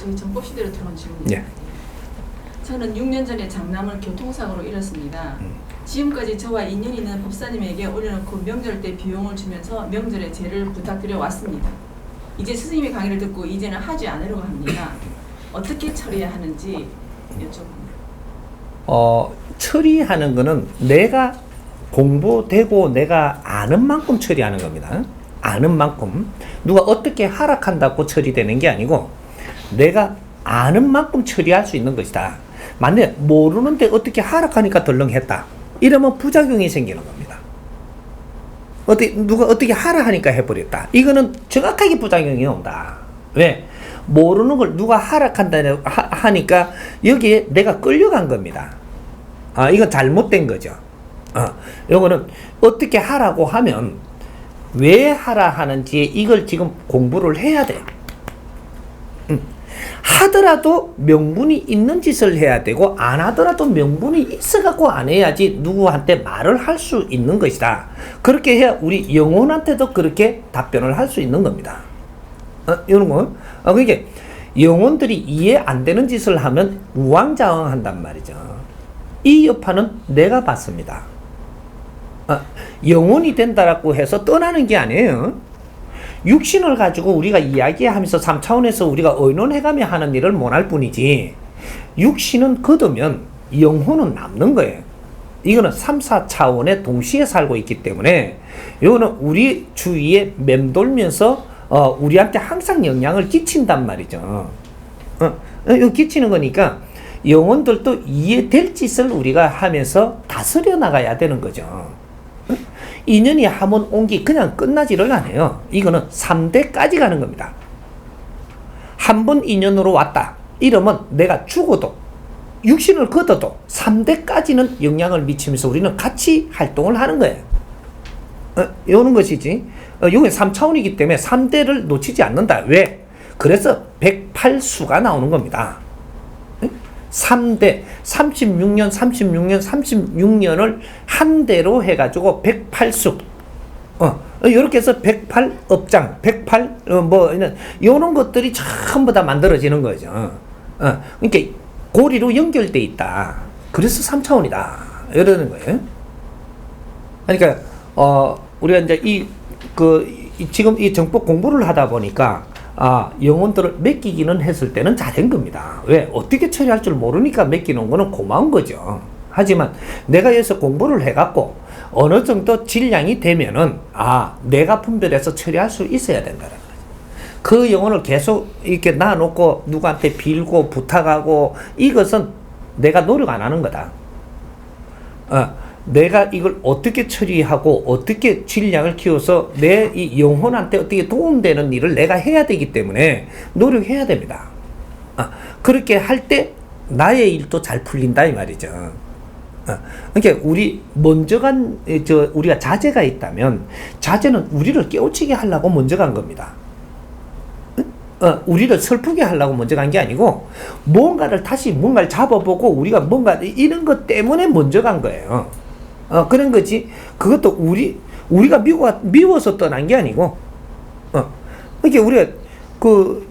저희 정법시대로 들어온 질문입니다. 예. 저는 6년 전에 장남을 교통사고로 잃었습니다. 음. 지금까지 저와 인연 있는 법사님에게 올려놓고 명절 때 비용을 주면서 명절에 제를 부탁드려 왔습니다. 이제 스님의 강의를 듣고 이제는 하지 않으려고 합니다. 어떻게 처리해야 하는지 여쭤봅니다. 어, 처리하는 거는 내가 공부되고 내가 아는 만큼 처리하는 겁니다. 아는 만큼. 누가 어떻게 하락한다고 처리되는 게 아니고 내가 아는 만큼 처리할 수 있는 것이다. 만약에 모르는데 어떻게 하락하니까 덜렁했다. 이러면 부작용이 생기는 겁니다. 어떻게, 누가 어떻게 하라 하니까 해버렸다. 이거는 정확하게 부작용이 온다. 왜? 모르는 걸 누가 하락한다 하, 하니까 여기에 내가 끌려간 겁니다. 아, 이건 잘못된 거죠. 아, 요거는 어떻게 하라고 하면 왜 하라 하는지 이걸 지금 공부를 해야 돼. 음. 하더라도 명분이 있는 짓을 해야 되고 안 하더라도 명분이 있어갖고 안 해야지 누구한테 말을 할 수 있는 것이다. 그렇게 해야 우리 영혼한테도 그렇게 답변을 할 수 있는 겁니다. 어, 이런 거. 어, 그게 영혼들이 이해 안 되는 짓을 하면 우왕좌왕한단 말이죠. 이 여파는 내가 봤습니다. 어, 영혼이 된다라고 해서 떠나는 게 아니에요. 육신을 가지고 우리가 이야기하면서 3차원에서 우리가 의논해가며 하는 일을 못할 뿐이지 육신은 거두면 영혼은 남는 거예요. 이거는 3, 4차원에 동시에 살고 있기 때문에 이거는 우리 주위에 맴돌면서 어, 우리한테 항상 영향을 끼친단 말이죠. 어, 어, 이거 끼치는 거니까 영혼들도 이해될 짓을 우리가 하면서 다스려 나가야 되는 거죠. 어? 인연이 한 번 온기 그냥 끝나지를 않아요. 이거는 3대까지 가는 겁니다. 한 번 인연으로 왔다. 이러면 내가 죽어도 육신을 걷어도 3대까지는 영향을 미치면서 우리는 같이 활동을 하는 거예요. 어, 요는 것이지. 어, 요게 3차원이기 때문에 3대를 놓치지 않는다. 왜? 그래서 108수가 나오는 겁니다. 3대 36년 36년 36년을 한 대로 해가지고 108수 어 이렇게 해서 108 업장 108 어, 뭐 이런 요런 것들이 전부 다 만들어지는 거죠. 어 그러니까 고리로 연결돼 있다. 그래서 3차원이다. 이러는 거예요. 그러니까 어 우리가 이제 이그 지금 이 정법 공부를 하다 보니까 아 영혼들을 맡기기는 했을 때는 잘한 겁니다. 왜 어떻게 처리할 줄 모르니까 맡기는 거는 고마운 거죠. 하지만 내가 여기서 공부를 해갖고 어느 정도 질량이 되면은 아 내가 분별해서 처리할 수 있어야 된다는 거죠. 그 영혼을 계속 이렇게 놔놓고 누구한테 빌고 부탁하고 이것은 내가 노력 안 하는 거다. 어, 내가 이걸 어떻게 처리하고 어떻게 질량을 키워서 내 이 영혼한테 어떻게 도움되는 일을 내가 해야 되기 때문에 노력해야 됩니다. 아, 그렇게 할 때 나의 일도 잘 풀린다 이 말이죠. 어, 그러니까 우리 먼저 간 저 우리가 자제가 있다면 자제는 우리를 깨우치게 하려고 먼저 간 겁니다. 어, 우리를 슬프게 하려고 먼저 간 게 아니고 뭔가를 다시 뭔가를 잡아보고 우리가 뭔가 이런 것 때문에 먼저 간 거예요. 어, 그런 거지. 그것도 우리 우리가 미워 미워서 떠난 게 아니고 어. 그러니까 우리가 그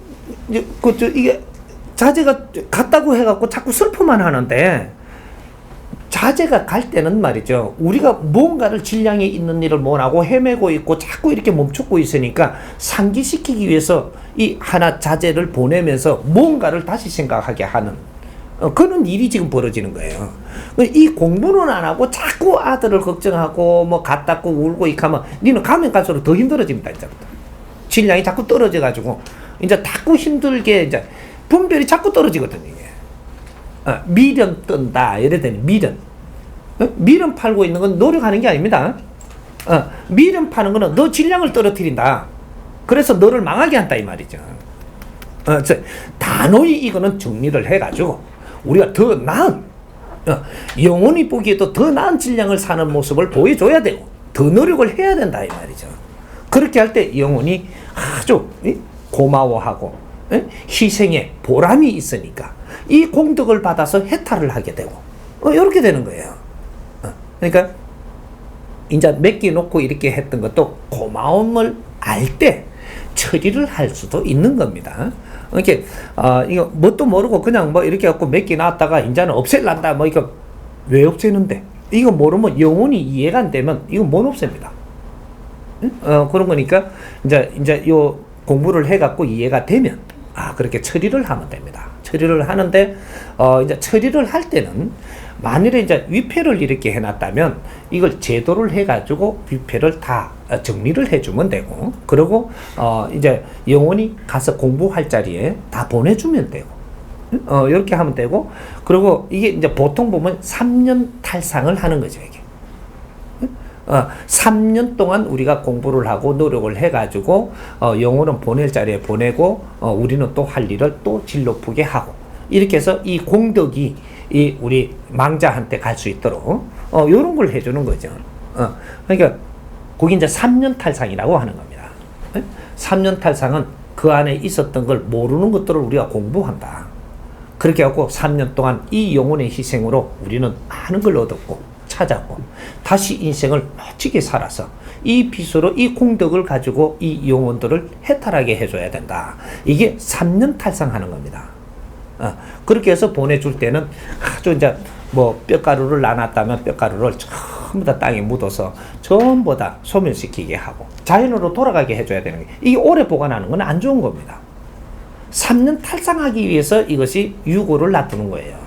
이제 그저 이게 자제가 갔다고 해갖고 자꾸 슬퍼만 하는데 자제가 갈 때는 말이죠. 우리가 뭔가를 질량이 있는 일을 못하고 헤매고 있고 자꾸 이렇게 멈추고 있으니까 상기시키기 위해서 이 하나 자제를 보내면서 뭔가를 다시 생각하게 하는 어, 그런 일이 지금 벌어지는 거예요. 이 공부는 안 하고 자꾸 아들을 걱정하고 뭐 갔다고 울고 이렇게 하면 니는 가면 갈수록 더 힘들어집니다. 이제부터. 질량이 자꾸 떨어져 가지고 이제 자꾸 힘들게 이제 분별이 자꾸 떨어지거든요. 이게. 어, 미련 뜬다. 이래 되니 미련. 어? 미련 팔고 있는 건 노력하는 게 아닙니다. 어, 미련 파는 거는 너 질량을 떨어뜨린다. 그래서 너를 망하게 한다 이 말이죠. 어, 저, 단호히 이거는 정리를 해가지고 우리가 더 나은 어, 영혼이 보기에도 더 나은 질량을 사는 모습을 보여줘야 되고 더 노력을 해야 된다 이 말이죠. 그렇게 할 때 영혼이 아주 이, 고마워하고 에? 희생에 보람이 있으니까 이 공덕을 받아서 해탈을 하게 되고 어, 이렇게 되는 거예요. 어, 그러니까 이제 맡겨 놓고 이렇게 했던 것도 고마움을 알 때 처리를 할 수도 있는 겁니다. 이렇게 아 이거 뭣도 모르고 그냥 뭐 이렇게 갖고 몇 개 나왔다가 이제는 없앨란다 뭐 이거 왜 없애는데 이거 모르면 영원히 이해가 안 되면 이거 못 없앱니다. 응? 어 그런 거니까 이제 이제 요 공부를 해갖고 이해가 되면 아 그렇게 처리를 하면 됩니다. 처리를 하는데 어 이제 처리를 할 때는 만일에 이제 위패를 이렇게 해놨다면 이걸 제도를 해가지고 위패를 다 어, 정리를 해주면 되고 그리고 어 이제 영원히 가서 공부할 자리에 다 보내주면 되고 어 이렇게 하면 되고 그리고 이게 이제 보통 보면 3년 탈상을 하는 거죠 이게. 어, 3년 동안 우리가 공부를 하고 노력을 해가지고 어, 영어는 보낼 자리에 보내고 어, 우리는 또 할 일을 또 질 높게 하고 이렇게 해서 이 공덕이 이 우리 망자한테 갈 수 있도록 어, 이런 걸 해주는 거죠. 어, 그러니까 그게 이제 3년 탈상이라고 하는 겁니다. 예? 3년 탈상은 그 안에 있었던 걸 모르는 것들을 우리가 공부한다. 그렇게 하고 3년 동안 이 영혼의 희생으로 우리는 많은 걸 얻었고 찾았고 다시 인생을 멋지게 살아서 이 빚으로 이 공덕을 가지고 이 영혼들을 해탈하게 해줘야 된다. 이게 3년 탈상하는 겁니다. 어, 그렇게 해서 보내줄 때는 아주 이제 뭐 뼈가루를 나눴다면 뼈가루를 전부 다 땅에 묻어서 전부 다 소멸시키게 하고 자연으로 돌아가게 해줘야 되는 게 이게 오래 보관하는 건 안 좋은 겁니다. 3년 탈상하기 위해서 이것이 유고를 놔두는 거예요.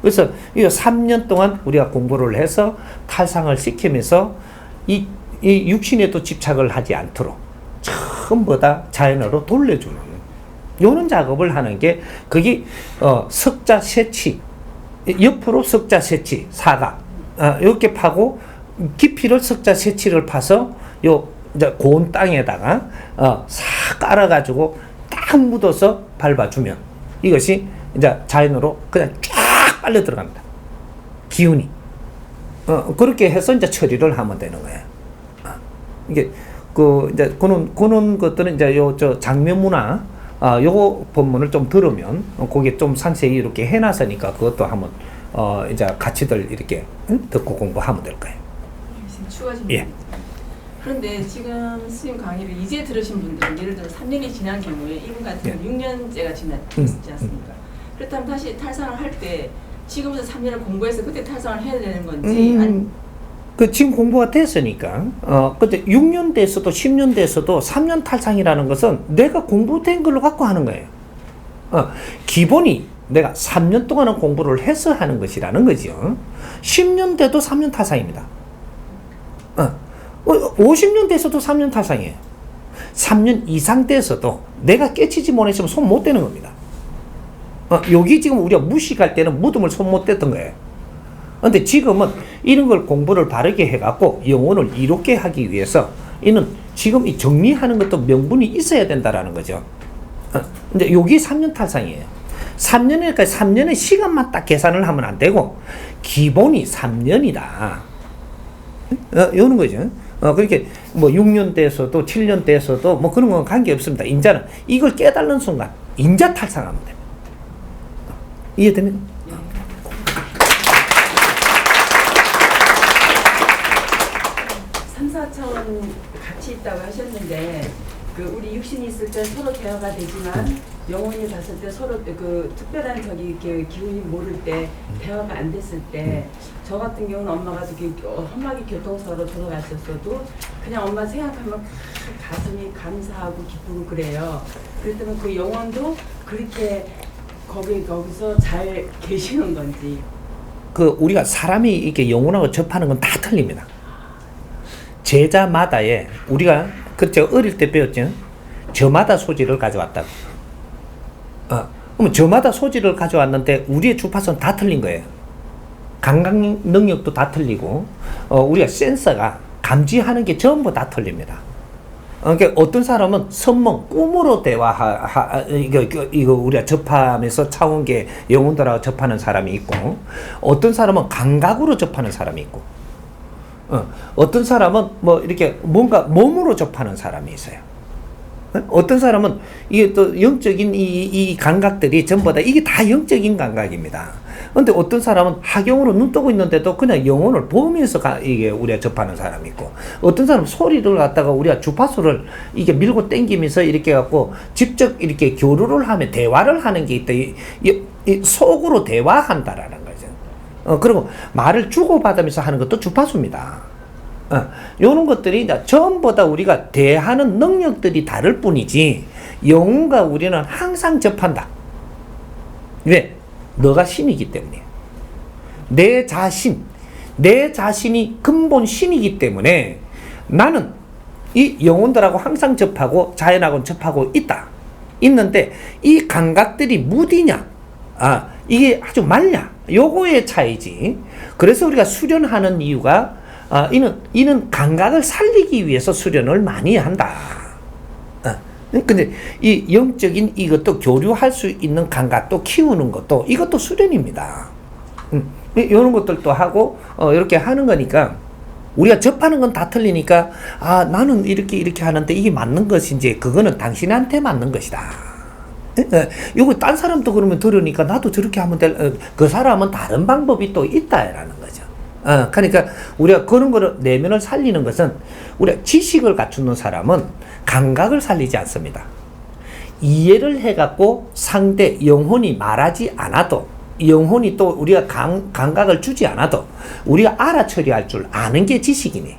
그래서 이 3년 동안 우리가 공부를 해서 탈상을 시키면서 이, 이 육신에도 집착을 하지 않도록 전부 다 자연으로 돌려주는 요런 작업을 하는 게 그게 어, 석자 세치 옆으로 석자 세치 사각 어, 이렇게 파고 깊이를 석자 세치를 파서 요 고운 땅에다가 어, 싹 깔아가지고 딱 묻어서 밟아주면 이것이 이제 자연으로 그냥 쫙 빨려 들어갑니다. 기운이. 어, 그렇게 해서 이제 처리를 하면 되는 거예요. 어, 이게 그 이제 그런 그런 것들은 이제 요 저 장면 문화 아 요거 본문을 좀 들으면 어, 거기에 좀 상세히 이렇게 해놨으니까 그것도 한번 어 이제 같이들 이렇게 응? 듣고 공부하면 될 거예요. 예. 그런데 지금 스님 강의를 이제 들으신 분들은 예를 들어 3년이 지난 경우에 이분 같은 예. 경우 6년째가 지났지 음, 않습니까? 그렇다면 다시 탈상을 할 때 지금부터 3년을 공부해서 그때 탈상을 해야 되는 건지 아니, 음, 그 지금 공부가 됐으니까 어 근데 6년 돼서도 10년 돼서도 3년 탈상이라는 것은 내가 공부된 걸로 갖고 하는 거예요. 어 기본이 내가 3년 동안은 공부를 해서 하는 것이라는 거죠. 10년 돼도 3년 탈상입니다. 어 50년 돼서도 3년 탈상이에요. 3년 이상 돼서도 내가 깨치지 못했으면 손 못 대는 겁니다. 어, 여기 지금 우리가 무식할 때는 무덤을 손 못 댔던 거예요. 근데 지금은 이런 걸 공부를 바르게 해갖고 영혼을 이롭게 하기 위해서 이는 지금 이 정리하는 것도 명분이 있어야 된다라는 거죠. 어, 근데 여기 3년 탈상이에요. 3년이니까 3년의 시간만 딱 계산을 하면 안 되고 기본이 3년이다. 어, 이런 거죠. 어, 그렇게 뭐 6년 돼서도 7년 돼서도 뭐 그런 건 관계 없습니다. 인자는 이걸 깨달는 순간 인자 탈상하면 됩니다. 이해됩니까? 3, 4차원 같이 있다고 하셨는데 그 우리 육신이 있을 때 서로 대화가 되지만 영혼이 갔을 때 서로 그 특별한 저기 이렇게 기운이 모를 때 대화가 안 됐을 때 저 같은 경우는 엄마가 저기 어, 험하게 교통사고로 돌아가셨어도 그냥 엄마 생각하면 가슴이 감사하고 기쁘고 그래요. 그랬더니 그 영혼도 그렇게 거기 거기서 잘 계시는 건지 그 우리가 사람이 이렇게 영혼하고 접하는 건 다 틀립니다. 제자마다의 우리가 그 제가 어릴 때 배웠죠. 저마다 소질을 가져왔다. 어, 그러면 저마다 소질을 가져왔는데 우리의 주파수는 다 틀린 거예요. 감각 능력도 다 틀리고 어, 우리가 센서가 감지하는 게 전부 다 틀립니다. 어, 그러니까 어떤 사람은 선몽 꿈으로 대화 하 하, 이거, 이거 이거 우리가 접하면서 차원계 영혼들하고 접하는 사람이 있고 어떤 사람은 감각으로 접하는 사람이 있고 어, 어떤 사람은 뭐 이렇게 뭔가 몸으로 접하는 사람이 있어요. 어떤 사람은 이게 또 영적인 이, 이 감각들이 전부 다 이게 다 영적인 감각입니다. 근데 어떤 사람은 하경으로 눈 뜨고 있는데도 그냥 영혼을 보면서 가, 이게 우리가 접하는 사람이 있고 어떤 사람은 소리를 갖다가 우리가 주파수를 이게 밀고 땡기면서 이렇게 갖고 직접 이렇게 교류를 하면 대화를 하는 게 있다. 이, 이, 이 속으로 대화한다라는 거죠. 어, 그리고 말을 주고받으면서 하는 것도 주파수입니다. 어, 요런 것들이 전부 다 우리가 대하는 능력들이 다를 뿐이지 영혼과 우리는 항상 접한다. 왜? 너가 신이기 때문에. 내 자신, 내 자신이 근본 신이기 때문에 나는 이 영혼들하고 항상 접하고 자연하고 접하고 있다. 있는데 이 감각들이 무디냐? 아, 이게 아주 말냐? 요거의 차이지. 그래서 우리가 수련하는 이유가 아, 이는 이는 감각을 살리기 위해서 수련을 많이 한다. 어. 근데 이 영적인 이것도 교류할 수 있는 감각도 키우는 것도 이것도 수련입니다. 음, 이런 것들도 하고 어, 이렇게 하는 거니까 우리가 접하는 건 다 틀리니까 아 나는 이렇게 이렇게 하는데 이게 맞는 것인지 그거는 당신한테 맞는 것이다. 예, 요거 딴 사람도 그러면 들으니까 나도 저렇게 하면 될, 어, 그 사람은 다른 방법이 또 있다라는 거죠. 어, 그러니까 우리가 그런 거를 내면을 살리는 것은 우리가 지식을 갖추는 사람은 감각을 살리지 않습니다. 이해를 해갖고 상대 영혼이 말하지 않아도 영혼이 또 우리가 감, 감각을 주지 않아도 우리가 알아 처리할 줄 아는 게 지식이네.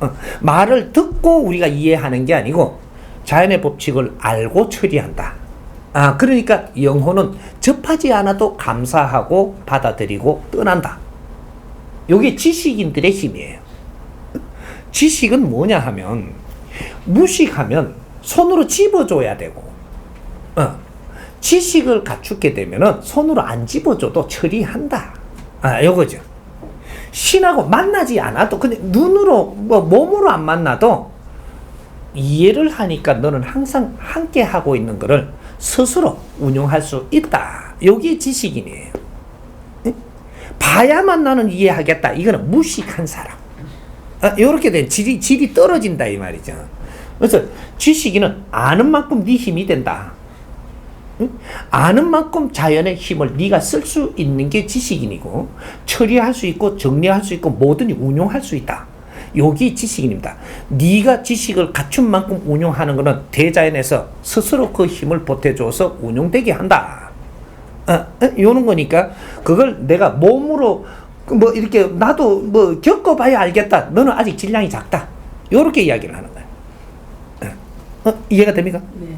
어, 말을 듣고 우리가 이해하는 게 아니고 자연의 법칙을 알고 처리한다. 아, 그러니까 영혼은 접하지 않아도 감사하고 받아들이고 떠난다. 요게 지식인들의 힘이에요. 지식은 뭐냐 하면 무식하면 손으로 집어줘야 되고 어, 지식을 갖추게 되면은 손으로 안 집어줘도 처리한다. 아, 요거죠. 신하고 만나지 않아도 그냥 눈으로 뭐 몸으로 안 만나도 이해를 하니까 너는 항상 함께 하고 있는 것을 스스로 운용할 수 있다. 요게 지식인이에요. 예? 봐야만 나는 이해하겠다. 이거는 무식한 사람. 아, 이렇게 된 질이, 질이 떨어진다 이 말이죠. 그래서 지식인은 아는 만큼 네 힘이 된다. 응? 아는 만큼 자연의 힘을 네가 쓸 수 있는 게 지식인이고 처리할 수 있고 정리할 수 있고 뭐든지 운용할 수 있다. 여기 지식인입니다. 네가 지식을 갖춘 만큼 운용하는 것은 대자연에서 스스로 그 힘을 보태줘서 운용되게 한다. 어, 어, 요런 거니까 그걸 내가 몸으로 그뭐 이렇게 나도 뭐 겪어봐야 알겠다. 너는 아직 질량이 작다. 요렇게 이야기를 하는 거야. 어, 어, 이해가 됩니까? 네.